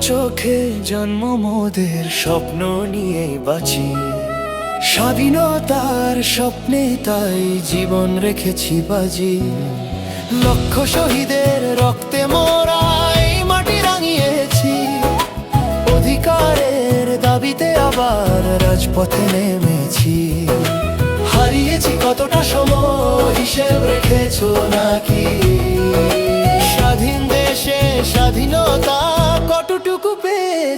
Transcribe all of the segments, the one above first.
চোখে জন্ম মোদের স্বপ্ন নিয়ে বাঁচি। স্বাধীনতার স্বপ্নে তাই জীবন রেখেছি বাজি। লক্ষ শহীদের রক্তে মোরাই মাটি রাঙিয়েছি। অধিকারের দাবিতে আবার রাজপথে নেমেছি। হারিয়েছি কতটা সময়, হিসেব রেখেছো নাকি? স্বাধীন দেশে স্বাধীনতা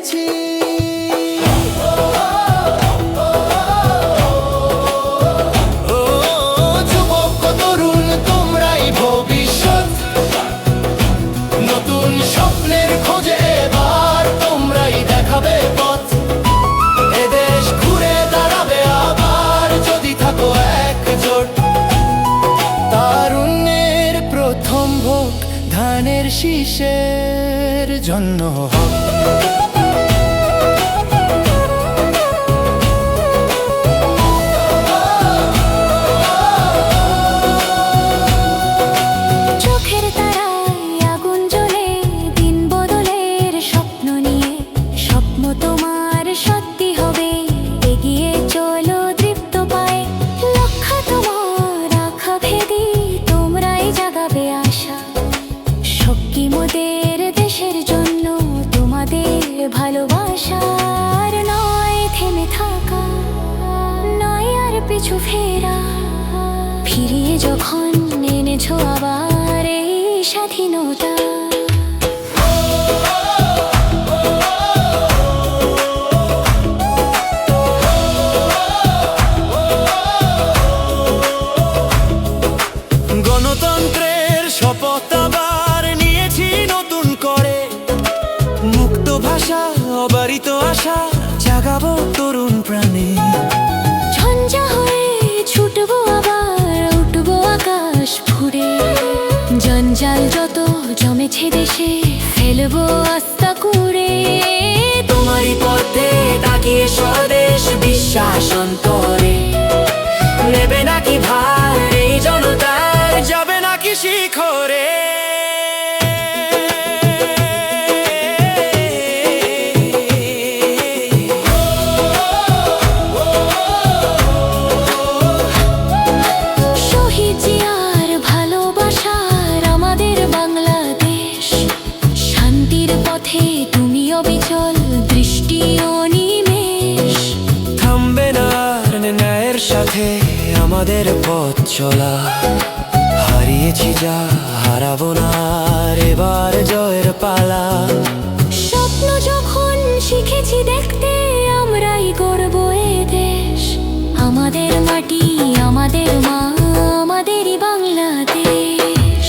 পেয়েছি। ধানের শীষের জন্য হোক। ভালোবাসার নয় থেমে থাকা, নয় আর পিছু ফেরা। ফিরিয়ে যখন এনেছো আবার এই স্বাধীনতা। গণতন্ত্রের শপথ তরুণ প্রাণী। ঝঞ্ঝা হয়ে ছুটবো আবার উঠবো আকাশ ফুরে জঞ্জাল যত জমেছে দেশে ফেলব আস্তা করে তোমারই পথে তাকিয়ে স্বদেশ বিশ্বাস অন্তরে। আমাদের পথ চলা। হারিয়েছি যা হারাবো না এবার জয়ের পালা। স্বপ্ন যখন শিখেছি দেখতে আমরাই গর্ব এ দেশ। আমাদের মাটি আমাদের মা আমাদেরই বাংলাদেশ।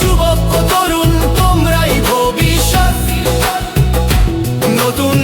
যুবক তরুণ তোমরাই ভবিষ্যৎ। নতুন